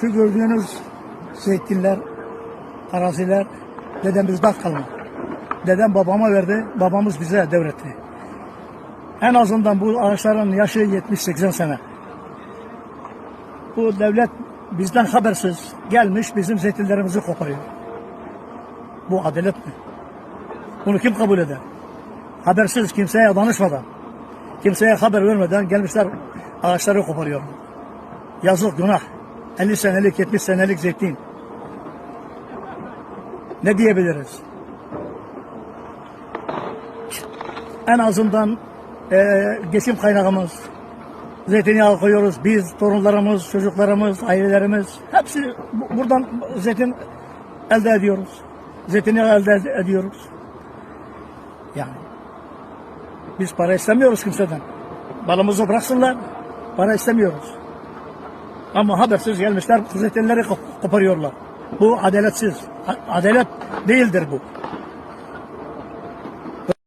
Şu gördüğünüz zeytinler, araziler dedemizden kalma. Dedem babama verdi, babamız bize devretti. En azından bu ağaçların yaşı 70-80 sene. Bu devlet bizden habersiz gelmiş bizim zeytinlerimizi koparıyor. Bu adalet mi? Bunu kim kabul eder? Habersiz kimseye danışmadan, kimseye haber vermeden gelmişler ağaçları koparıyor. Yazık günah. 50 senelik 70 senelik zeytin. Ne diyebiliriz? En azından eee geçim kaynağımız, zeytinyağı koyuyoruz. Biz, torunlarımız, çocuklarımız, ailelerimiz hepsi bu- buradan zeytin elde ediyoruz. Zeytinyağı elde ed- ediyoruz. Yani biz para istemiyoruz kimseden. Balımızı bıraksınlar, para istemiyoruz. Ama habersiz gelmişler kop- koparıyorlar. Bu adaletsiz. Adalet değildir bu.